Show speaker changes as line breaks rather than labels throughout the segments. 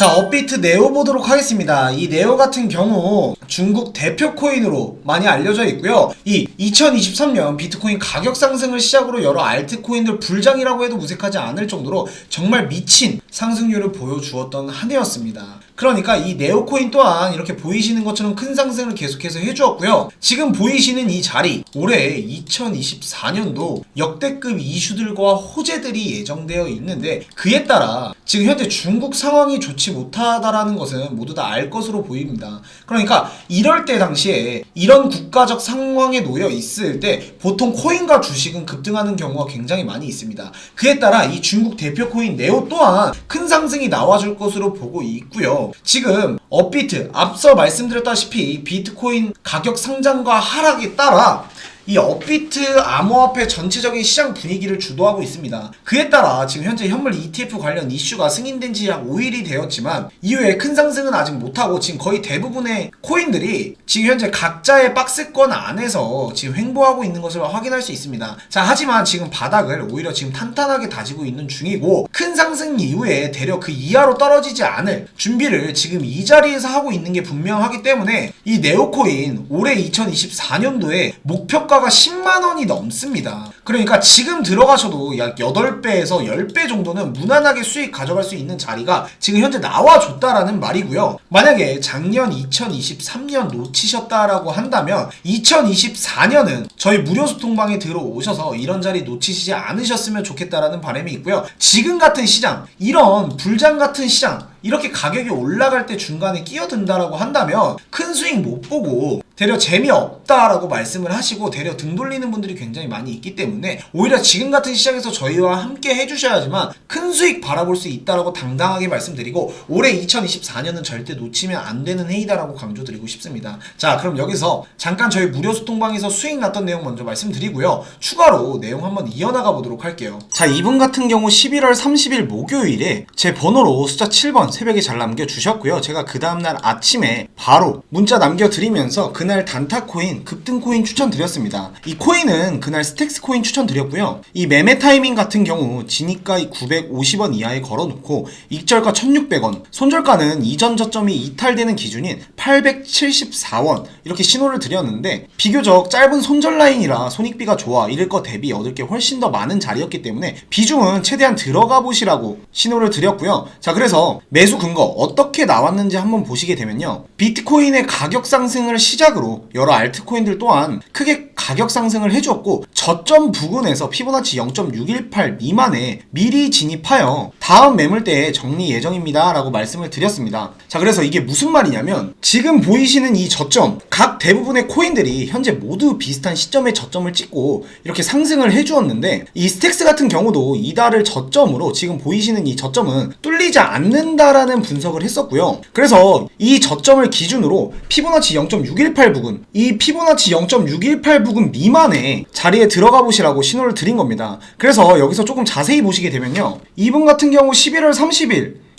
자, 업비트 네오 보도록 하겠습니다. 이 네오 같은 경우 중국 대표 코인으로 많이 알려져 있고요. 이 2023년 비트코인 가격 상승을 시작으로 여러 알트코인들 불장이라고 해도 무색하지 않을 정도로 정말 미친 상승률을 보여주었던 한 해였습니다. 그러니까 이 네오코인 또한 이렇게 보이시는 것처럼 큰 상승을 계속해서 해주었고요. 지금 보이시는 이 자리 올해 2024년도 역대급 이슈들과 호재들이 예정되어 있는데 그에 따라 지금 현재 중국 상황이 좋지 못하다라는 것은 모두 다 알 것으로 보입니다. 그러니까 이럴 때 당시에 이런 국가적 상황에 놓여 있을 때 보통 코인과 주식은 급등하는 경우가 굉장히 많이 있습니다. 그에 따라 이 중국 대표 코인 네오 또한 큰 상승이 나와줄 것으로 보고 있고요. 지금 업비트 앞서 말씀드렸다시피 비트코인 가격 상장과 하락에 따라 이 업비트 암호화폐 전체적인 시장 분위기를 주도하고 있습니다. 그에 따라 지금 현재 현물 ETF 관련 이슈가 승인된 지 약 5일이 되었지만 이후에 큰 상승은 아직 못하고 지금 거의 대부분의 코인들이 지금 현재 각자의 박스권 안에서 지금 횡보하고 있는 것을 확인할 수 있습니다. 자, 하지만 지금 바닥을 오히려 지금 탄탄하게 다지고 있는 중이고 큰 상승 이후에 대려 그 이하로 떨어지지 않을 준비를 지금 이 자리에서 하고 있는 게 분명하기 때문에 이 네오코인 올해 2024년도에 목표 가가 10만 원이 넘습니다. 그러니까 지금 들어가셔도 약 8배에서 10배 정도는 무난하게 수익 가져갈 수 있는 자리가 지금 현재 나와줬다라는 말이고요. 만약에 작년 2023년 놓치셨다라고 한다면 2024년은 저희 무료 소통방에 들어오셔서 이런 자리 놓치시지 않으셨으면 좋겠다라는 바람이 있고요. 지금 같은 시장, 이런 불장 같은 시장, 이렇게 가격이 올라갈 때 중간에 끼어든다라고 한다면 큰 수익 못 보고 대려 재미없다라고 말씀을 하시고 대려 등 돌리는 분들이 굉장히 많이 있기 때문에 오히려 지금 같은 시장에서 저희와 함께 해주셔야지만 큰 수익 바라볼 수 있다라고 당당하게 말씀드리고 올해 2024년은 절대 놓치면 안 되는 해이다라고 강조드리고 싶습니다. 자 그럼 여기서 잠깐 저희 무료 소통방에서 수익 났던 내용 먼저 말씀드리고요. 추가로 내용 한번 이어나가 보도록 할게요. 자 이분 같은 경우 11월 30일 목요일에 제 번호로 숫자 7번 새벽에 잘 남겨주셨고요. 제가 그 다음날 아침에 바로 문자 남겨드리면서 그날 단타 코인, 급등 코인 추천드렸습니다. 이 코인은 그날 스택스 코인 추천드렸고요. 이 매매 타이밍 같은 경우 진입가 950원 이하에 걸어놓고 익절가 1600원, 손절가는 이전 저점이 이탈되는 기준인 874원 이렇게 신호를 드렸는데 비교적 짧은 손절 라인이라 손익비가 좋아 이럴 거 대비 얻을 게 훨씬 더 많은 자리였기 때문에 비중은 최대한 들어가 보시라고 신호를 드렸고요. 자 그래서 매수 근거 어떻게 나왔는지 한번 보시게 되면요. 비트코인의 가격 상승을 시작으로 여러 알트코인들 또한 크게 가격 상승을 해주었고 저점 부근에서 피보나치 0.618 미만에 미리 진입하여 다음 매물대에 정리 예정입니다 라고 말씀을 드렸습니다. 자 그래서 이게 무슨 말이냐면 지금 보이시는 이 저점 각 대부분의 코인들이 현재 모두 비슷한 시점에 저점을 찍고 이렇게 상승을 해주었는데 이 스택스 같은 경우도 이달을 저점으로 지금 보이시는 이 저점은 뚫리지 않는다라는 분석을 했었고요. 그래서 이 저점을 기준으로 피보나치 0.618 부근 이 피보나치 0.618 부근 미만의 자리에 들어가 보시라고 신호를 드린 겁니다. 그래서 여기서 조금 자세히 보시게 되면요. 이분 같은 경우 11월 30일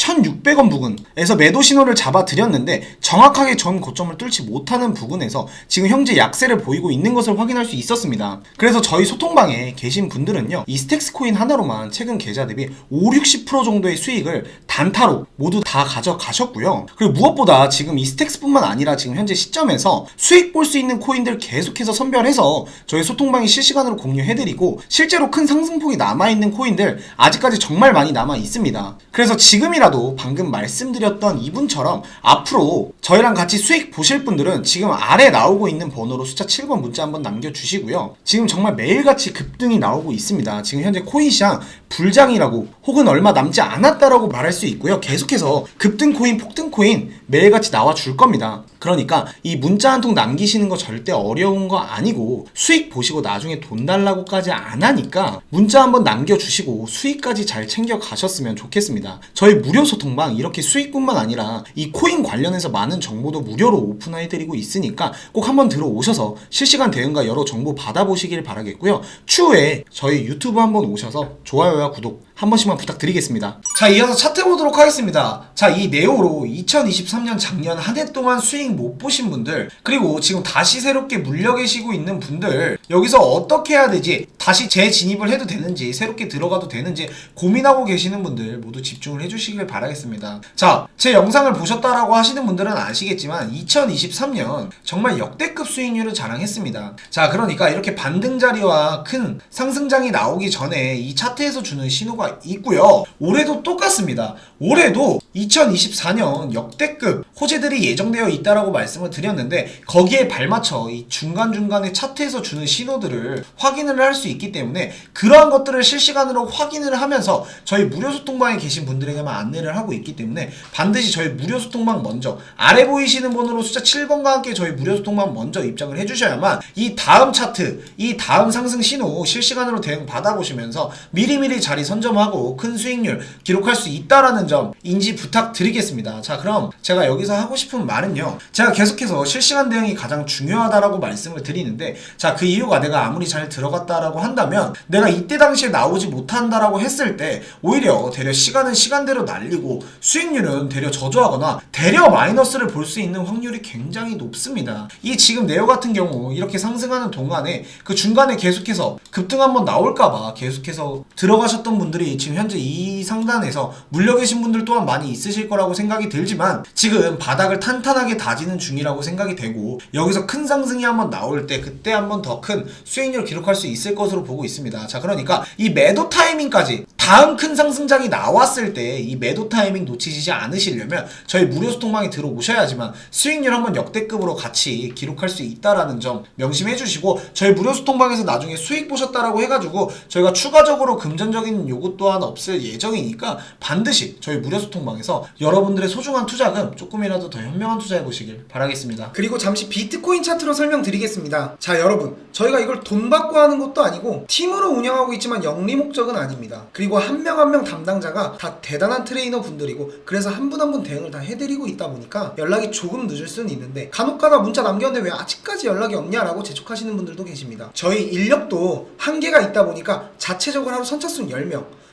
1600원 부근에서 매도 신호를 잡아 드렸는데 정확하게 전 고점을 뚫지 못하는 부분에서 지금 현재 약세를 보이고 있는 것을 확인할 수 있었습니다. 그래서 저희 소통방에 계신 분들은요, 이 스택스 코인 하나로만 최근 계좌 대비 5, 60% 정도의 수익을 단타로 모두 다 가져가셨고요. 그리고 무엇보다 지금 이 스택스뿐만 아니라 지금 현재 시점에서 수익 볼 수 있는 코인들 계속해서 선별해서 저희 소통방에 실시간으로 공유해드리고 실제로 큰 상승폭이 남아있는 코인들 아직까지 정말 많이 남아 있습니다. 그래서 지금이 라도 방금 말씀드렸던 이분처럼 앞으로 저희랑 같이 수익 보실 분들은 지금 아래 나오고 있는 번호로 숫자 7번 문자 한번 남겨주시고요. 지금 정말 매일같이 급등이 나오고 있습니다. 지금 현재 코인 시장 불장이라고 혹은 얼마 남지 않았다라고 말할 수 있고요. 계속해서 급등 코인, 폭등 코인 매일같이 나와 줄 겁니다. 그러니까 이 문자 한 통 남기시는 거 절대 어려운 거 아니고 수익 보시고 나중에 돈 달라고까지 안 하니까 문자 한번 남겨주시고 수익까지 잘 챙겨 가셨으면 좋겠습니다. 저희 무료 소통방 이렇게 수익뿐만 아니라 이 코인 관련해서 많은 정보도 무료로 오픈해드리고 있으니까 꼭 한번 들어오셔서 실시간 대응과 여러 정보 받아보시길 바라겠고요. 추후에 저희 유튜브 한번 오셔서 좋아요와 구독 한 번씩만 부탁드리겠습니다. 자, 이어서 차트 보도록 하겠습니다. 자, 이 네오로 2023년 작년 한 해 동안 수익 못 보신 분들, 그리고 지금 다시 새롭게 물려 계시고 있는 분들, 여기서 어떻게 해야 되지? 다시 재진입을 해도 되는지, 새롭게 들어가도 되는지 고민하고 계시는 분들 모두 집중을 해주시길 바라겠습니다. 자, 제 영상을 보셨다라고 하시는 분들은 아시겠지만, 2023년 정말 역대급 수익률을 자랑했습니다. 자, 그러니까 이렇게 반등 자리와 큰 상승장이 나오기 전에 이 차트에서 주는 신호가 있고요. 올해도 똑같습니다. 올해도 2024년 역대급 호재들이 예정되어 있다라고 말씀을 드렸는데 거기에 발맞춰 이 중간중간에 차트에서 주는 신호들을 확인을 할 수 있기 때문에 그러한 것들을 실시간으로 확인을 하면서 저희 무료 소통방에 계신 분들에게만 안내를 하고 있기 때문에 반드시 저희 무료 소통방 먼저 아래 보이시는 번호로 숫자 7번과 함께 저희 무료 소통방 먼저 입장을 해주셔야만 이 다음 차트, 이 다음 상승 신호 실시간으로 대응 받아보시면서 미리미리 자리 선점하 고 큰 수익률 기록할 수 있다라는 점 인지 부탁드리겠습니다. 자, 그럼 제가 여기서 하고 싶은 말은요. 제가 계속해서 실시간 대응이 가장 중요하다라고 말씀을 드리는데 자, 그 이유가 내가 아무리 잘 들어갔다라고 한다면 내가 이때 당시에 나오지 못한다라고 했을 때 오히려 되려 시간은 시간대로 날리고 수익률은 되려 저조하거나 되려 마이너스를 볼 수 있는 확률이 굉장히 높습니다. 이 지금 네오 같은 경우 이렇게 상승하는 동안에 그 중간에 계속해서 급등 한번 나올까봐 계속해서 들어가셨던 분들이 지금 현재 이 상단에서 물려 계신 분들 또한 많이 있으실 거라고 생각이 들지만 지금 바닥을 탄탄하게 다지는 중이라고 생각이 되고 여기서 큰 상승이 한번 나올 때 그때 한번 더 큰 수익률 기록할 수 있을 것으로 보고 있습니다. 자 그러니까 이 매도 타이밍까지 다음 큰 상승장이 나왔을 때 이 매도 타이밍 놓치지 않으시려면 저희 무료 소통방에 들어오셔야지만 수익률 한번 역대급으로 같이 기록할 수 있다라는 점 명심해 주시고 저희 무료 소통방에서 나중에 수익 보셨다라고 해가지고 저희가 추가적으로 금전적인 요구 또한 없을 예정이니까 반드시 저희 무료 소통방에서 여러분들의 소중한 투자금 조금이라도 더 현명한 투자해 보시길 바라겠습니다.
그리고 잠시 비트코인 차트로 설명드리겠습니다. 자, 여러분. 저희가 이걸 돈 받고 하는 것도 아니고 팀으로 운영하고 있지만 영리 목적은 아닙니다. 그리고 한 명 한 명 담당자가 다 대단한 트레이너 분들이고 그래서 한 분 한 분 대응을 다 해드리고 있다 보니까 연락이 조금 늦을 수는 있는데 간혹가다 문자 남겼는데 왜 아직까지 연락이 없냐라고 재촉하시는 분들도 계십니다. 저희 인력도 한계가 있다 보니까 자체적으로 하루 선착순 10명